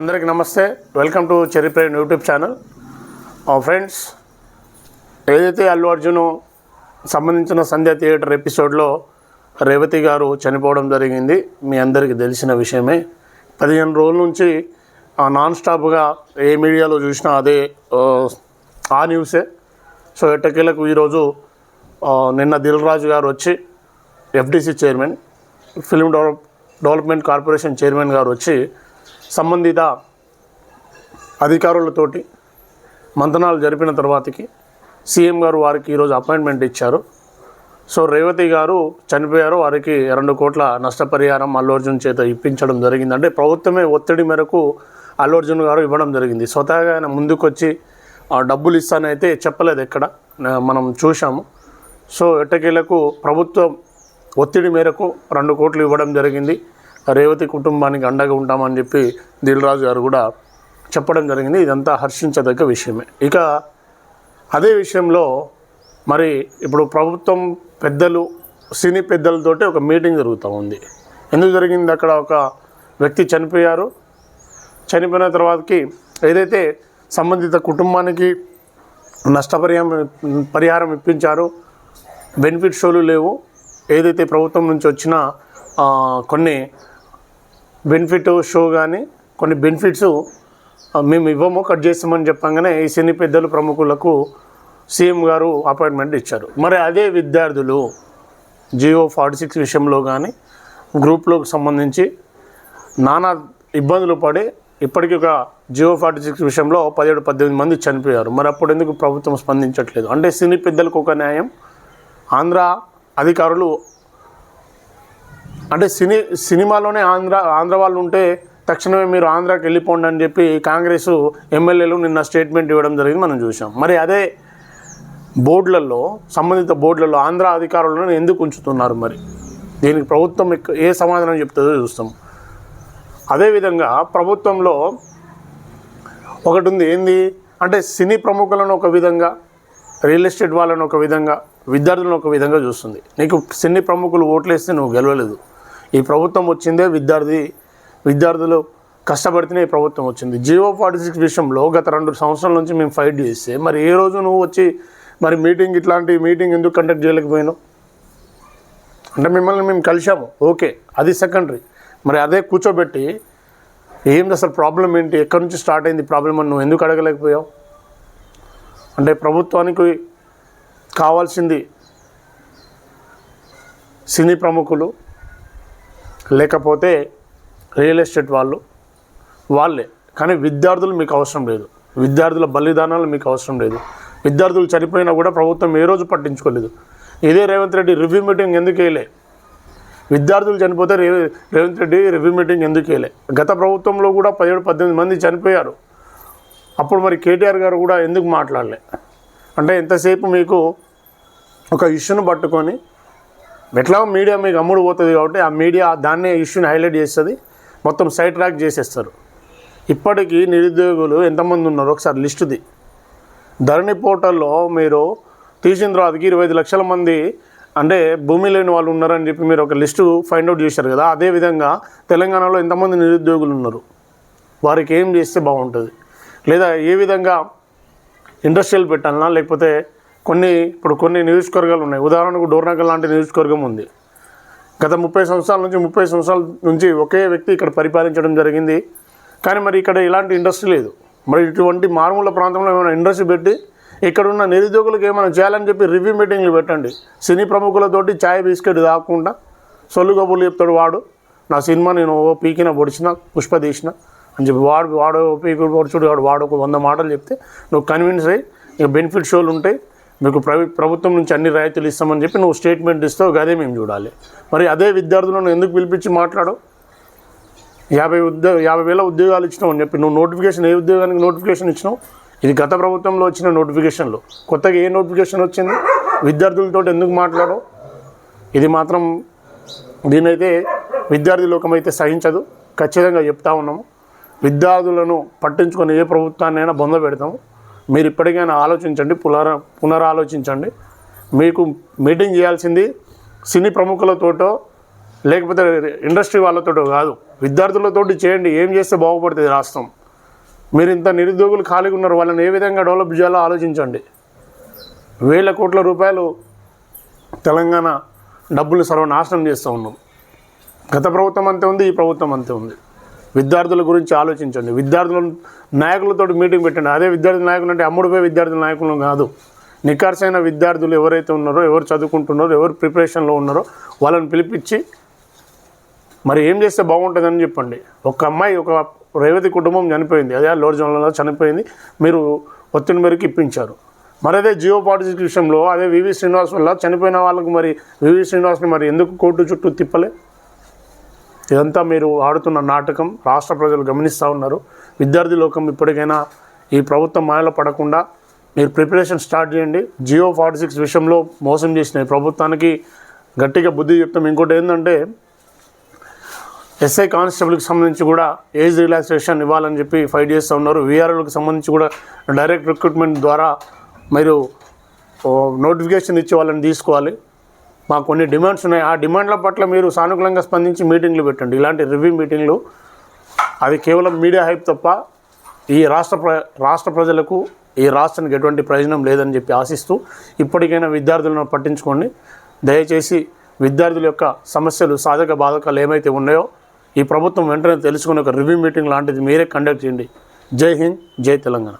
అందరికి నమస్తే. Welcome to చెరిప్రేన్ యూట్యూబ్ ఛానల్ ఫ్రెండ్స్ ఏదైతే అల్లు అర్జున్ సంబంధించిన సంధ్య థియేటర్ ఎపిసోడ్లో రేవతి గారు చనిపోవడం జరిగింది మీ అందరికీ తెలిసిన విషయమే. పదిహేను రోజుల నుంచి నాన్ స్టాప్గా ఏ మీడియాలో చూసినా అదే ఆ, న్యూసే సో ఎట్టకేలకు ఈరోజు నిన్న దిల్ రాజు గారు వచ్చి FDC chairman film develop development corporation chairman garu వచ్చి సంబంధిత అధికారులతోటి మంతనాలు జరిపిన తర్వాతకి సీఎం గారు వారికి ఈరోజు అపాయింట్మెంట్ ఇచ్చారు. సో రేవతి గారు చనిపోయారు. వారికి రెండు కోట్ల నష్టపరిహారం అల్లు అర్జున్ చేత ఇప్పించడం జరిగింది. అంటే ప్రభుత్వమే ఒత్తిడి మేరకు అల్లు అర్జున్ గారు ఇవ్వడం జరిగింది. స్వతహాగా ఆయన ముందుకొచ్చి ఆ డబ్బులు ఇస్తానైతే చెప్పలేదు ఎక్కడ. మనం చూసాము సో ఎట్టకేలకు ప్రభుత్వం ఒత్తిడి మేరకు రెండు కోట్లు ఇవ్వడం జరిగింది. రేవతి కుటుంబానికి అండగా ఉంటామని చెప్పి దిల్ రాజు గారు కూడా చెప్పడం జరిగింది. ఇదంతా హర్షించదగ్గ విషయమే. ఇక అదే విషయంలో మరి ఇప్పుడు ప్రభుత్వం పెద్దలు సినీ పెద్దలతోటి ఒక మీటింగ్ జరుగుతూ ఉంది. ఎందుకు జరిగింది? అక్కడ ఒక వ్యక్తి చనిపోయారు. చనిపోయిన తర్వాతకి ఏదైతే సంబంధిత కుటుంబానికి నష్టపరిహారం పరిహారం ఇప్పించారో బెనిఫిట్ షోలు లేవు. ఏదైతే ప్రభుత్వం నుంచి వచ్చిన కొన్ని బెనిఫిట్ షో కానీ కొన్ని బెనిఫిట్స్ మేము ఇవ్వము కట్ చేస్తామని చెప్పంగానే ఈ సినీ పెద్దలు ప్రముఖులకు సీఎం గారు అపాయింట్మెంట్ ఇచ్చారు. మరి అదే విద్యార్థులు జియో ఫార్టీ సిక్స్ విషయంలో కానీ గ్రూప్లోకి సంబంధించి నానా ఇబ్బందులు పడి ఇప్పటికీ ఒక జియో ఫార్టీ సిక్స్ విషయంలో పదిహేడు పద్దెనిమిది మంది చనిపోయారు. మరి అప్పుడు ఎందుకు ప్రభుత్వం స్పందించట్లేదు? అంటే సినీ పెద్దలకు ఒక న్యాయం ఆంధ్ర అధికారులు అంటే సినీ సినిమాలోనే ఆంధ్ర ఆంధ్ర వాళ్ళు ఉంటే తక్షణమే మీరు ఆంధ్రాకి వెళ్ళిపోండి అని చెప్పి కాంగ్రెస్ ఎమ్మెల్యేలు నిన్న స్టేట్మెంట్ ఇవ్వడం జరిగింది మనం చూసాం మరి అదే బోర్డులలో సంబంధిత బోర్డులలో ఆంధ్ర అధికారులను ఎందుకు ఉంచుతున్నారు మరి? దీనికి ప్రభుత్వం ఏ సమాధానం చెప్తుందో చూస్తాం. అదేవిధంగా ప్రభుత్వంలో ఒకటి ఉంది ఏంది? అంటే సినీ ప్రముఖులను ఒక విధంగా రియల్ ఎస్టేట్ వాళ్ళను ఒక విధంగా విద్యార్థులను ఒక విధంగా చూస్తుంది. నీకు సినీ ప్రముఖులు ఓట్లేస్తే నువ్వు గెలవలేదు. ఈ ప్రభుత్వం వచ్చిందే విద్యార్థి విద్యార్థులు కష్టపడితేనే ఈ ప్రభుత్వం వచ్చింది. జియో ఫార్టీ సిక్స్ విషయంలో గత రెండు సంవత్సరాల నుంచి మేము ఫైట్ చేస్తే మరి ఏ రోజు నువ్వు వచ్చి మరి మీటింగ్ ఇట్లాంటి మీటింగ్ ఎందుకు కండక్ట్ చేయలేకపోయినావు అంటే మిమ్మల్ని మేము కలిసాము ఓకే అది సెకండరీ. మరి అదే కూర్చోబెట్టి ఏంది అసలు ప్రాబ్లం ఏంటి? ఎక్కడి నుంచి స్టార్ట్ అయింది ప్రాబ్లం అని నువ్వు ఎందుకు అడగలేకపోయావు? అంటే ప్రభుత్వానికి కావాల్సింది సినీ ప్రముఖులు లేకపోతే రియల్ ఎస్టేట్ వాళ్ళు వాళ్ళే. కానీ విద్యార్థులు మీకు అవసరం లేదు. విద్యార్థుల బలిదానాలు మీకు అవసరం లేదు. విద్యార్థులు చనిపోయినా కూడా ప్రభుత్వం ఏ రోజు పట్టించుకోలేదు. ఇదే రేవంత్ రెడ్డి రివ్యూ మీటింగ్ ఎందుకు వేయలే? విద్యార్థులు చనిపోతే రేవంత్ రెడ్డి రివ్యూ మీటింగ్ ఎందుకు వేయలే? గత ప్రభుత్వంలో కూడా పదిహేడు పద్దెనిమిది మంది చనిపోయారు. అప్పుడు మరి కేటీఆర్ గారు కూడా ఎందుకు మాట్లాడలే? అంటే ఎంతసేపు మీకు ఒక ఇష్యూను పట్టుకొని ఎట్లా మీడియా మీకు అమ్ముడు పోతుంది కాబట్టి ఆ మీడియా దాన్నే ఇష్యూని హైలైట్ చేస్తుంది. మొత్తం సైడ్ ట్రాక్ చేసేస్తారు. ఇప్పటికీ నిరుద్యోగులు ఎంతమంది ఉన్నారు ఒకసారి లిస్టుది. ధరణి పోర్టల్లో మీరు తీసిన తర్వాతకి ఇరవై ఐదు లక్షల మంది అంటే భూమి లేని వాళ్ళు ఉన్నారని చెప్పి మీరు ఒక లిస్టు ఫైండ్ అవుట్ చేశారు కదా అదేవిధంగా తెలంగాణలో ఎంతమంది నిరుద్యోగులు ఉన్నారు? వారికి ఏం చేస్తే బాగుంటుంది? లేదా ఏ విధంగా ఇండస్ట్రియల్ పెట్టాలన్నా లేకపోతే కొన్ని ఇప్పుడు కొన్ని నియోజకవర్గాలు ఉన్నాయి. ఉదాహరణకు డోర్నగర్ లాంటి నియోజకవర్గం ఉంది. గత ముప్పై సంవత్సరాల నుంచి ముప్పై సంవత్సరాల నుంచి ఒకే వ్యక్తి ఇక్కడ పరిపాలించడం జరిగింది. కానీ మరి ఇక్కడ ఇలాంటి ఇండస్ట్రీ లేదు. మరి ఇటువంటి మారుమూల ప్రాంతంలో ఏమైనా ఇండస్ట్రీ పెట్టి ఇక్కడ ఉన్న నిరుద్యోగులకు ఏమైనా చేయాలని చెప్పి రివ్యూ మీటింగ్లు పెట్టండి. సినీ ప్రముఖులతోటి ఛాయ్ బిస్కెట్ తాకుండా సొల్లు కబుర్లు చెప్తాడు వాడు. నా సినిమా నేను ఓ పీకిన పొడిచిన పుష్ప తీసిన అని చెప్పి వాడు వాడు పీకి పొడిచుడు వాడు వాడు ఒక వంద మాటలు చెప్తే నువ్వు కన్విన్స్ అయ్యి ఇక బెనిఫిట్ షోలు ఉంటాయి. మీకు ప్రవి ప్రభుత్వం నుంచి అన్ని రాయితీలు ఇస్తామని చెప్పి నువ్వు స్టేట్మెంట్ ఇస్తావు అదే మేము చూడాలి. మరి అదే విద్యార్థులను ఎందుకు పిలిపించి మాట్లాడు యాభై ఉద్యోగ యాభై వేల ఉద్యోగాలు ఇచ్చినావు అని చెప్పి నువ్వు నోటిఫికేషన్ ఏ ఉద్యోగానికి నోటిఫికేషన్ ఇచ్చినావు? ఇది గత ప్రభుత్వంలో వచ్చిన నోటిఫికేషన్లు. కొత్తగా ఏ నోటిఫికేషన్ వచ్చింది? విద్యార్థులతో ఎందుకు మాట్లాడవు? ఇది మాత్రం దీనైతే విద్యార్థి లోకం అయితే సహించదు. ఖచ్చితంగా చెప్తా ఉన్నాము. విద్యార్థులను పట్టించుకొని ఏ ప్రభుత్వాన్నైనా బొంద పెడతాము. మీరు ఇప్పటికైనా ఆలోచించండి పునర పునరాలోచించండి. మీకు మీటింగ్ చేయాల్సింది సినీ ప్రముఖులతోటో లేకపోతే ఇండస్ట్రీ వాళ్ళతోటో కాదు. విద్యార్థులతోటి చేయండి ఏం చేస్తే బాగుపడుతుంది రాష్ట్రం. మీరు ఇంత నిరుద్యోగులు ఖాళీగా ఉన్నారు వాళ్ళని ఏ విధంగా డెవలప్ చేయాలో ఆలోచించండి. వేల కోట్ల రూపాయలు తెలంగాణ డబ్బులు సర్వనాశనం చేస్తూ ఉన్నాం. గత ప్రభుత్వం అంతే ఉంది ఈ ప్రభుత్వం అంతే ఉంది. విద్యార్థుల గురించి ఆలోచించండి. విద్యార్థుల నాయకులతో మీటింగ్ పెట్టండి. అదే విద్యార్థి నాయకులు అంటే అమ్ముడుపోయే విద్యార్థుల నాయకులు కాదు. నిఖార్సైన విద్యార్థులు ఎవరైతే ఉన్నారో ఎవరు చదువుకుంటున్నారో ఎవరు ప్రిపరేషన్లో ఉన్నారో వాళ్ళని పిలిపించి మరి ఏం చేస్తే బాగుంటుందని చెప్పండి. ఒక అమ్మాయి ఒక రేవతి కుటుంబం చనిపోయింది. అదే లోడ్ జోన్లలో చనిపోయింది. మీరు ఒత్తిడి మేరకు ఇప్పించారు. మరి అదే జియో పాలిటిక్స్ విషయంలో అదే వివి శ్రీనివాస్ వల్ల చనిపోయిన వాళ్ళకు మరి వివి శ్రీనివాస్ని మరి ఎందుకు కోర్టు చుట్టూ తిప్పలే? ఇదంతా మీరు ఆడుతున్న నాటకం రాష్ట్ర ప్రజలు గమనిస్తూ ఉన్నారు. విద్యార్థి లోకం ఇప్పటికైనా ఈ ప్రభుత్వం మాయలో పడకుండా మీరు ప్రిపరేషన్ స్టార్ట్ చేయండి. జియో ఫార్టీ సిక్స్ విషయంలో మోసం చేసిన ప్రభుత్వానికి గట్టిగా బుద్ధి చెప్తాం. ఇంకోటి ఏంటంటే ఎస్ఐ కానిస్టేబుల్కి సంబంధించి కూడా ఏజ్ రిలాక్సేషన్ ఇవ్వాలని చెప్పి ఫైట్ చేస్తూ ఉన్నారు. వీఆర్ఓలకు సంబంధించి కూడా డైరెక్ట్ రిక్రూట్మెంట్ ద్వారా మీరు నోటిఫికేషన్ ఇచ్చి వాళ్ళని తీసుకోవాలి. మాకు కొన్ని డిమాండ్స్ ఉన్నాయి. ఆ డిమాండ్ల పట్ల మీరు సానుకూలంగా స్పందించి మీటింగ్లు పెట్టండి. ఇలాంటి రివ్యూ మీటింగ్లు అది కేవలం మీడియా హైప్ తప్ప ఈ రాష్ట్ర ప్ర రాష్ట్ర ప్రజలకు ఈ రాష్ట్రానికి ఎటువంటి ప్రయోజనం లేదని చెప్పి ఆశిస్తూ ఇప్పటికైనా విద్యార్థులను పట్టించుకోండి. దయచేసి విద్యార్థుల యొక్క సమస్యలు సాధక బాధకాలు ఏమైతే ఉన్నాయో ఈ ప్రభుత్వం వెంటనే తెలుసుకుని ఒక రివ్యూ మీటింగ్ లాంటిది మీరే కండక్ట్ చేయండి. జై హింద్ జై తెలంగాణ.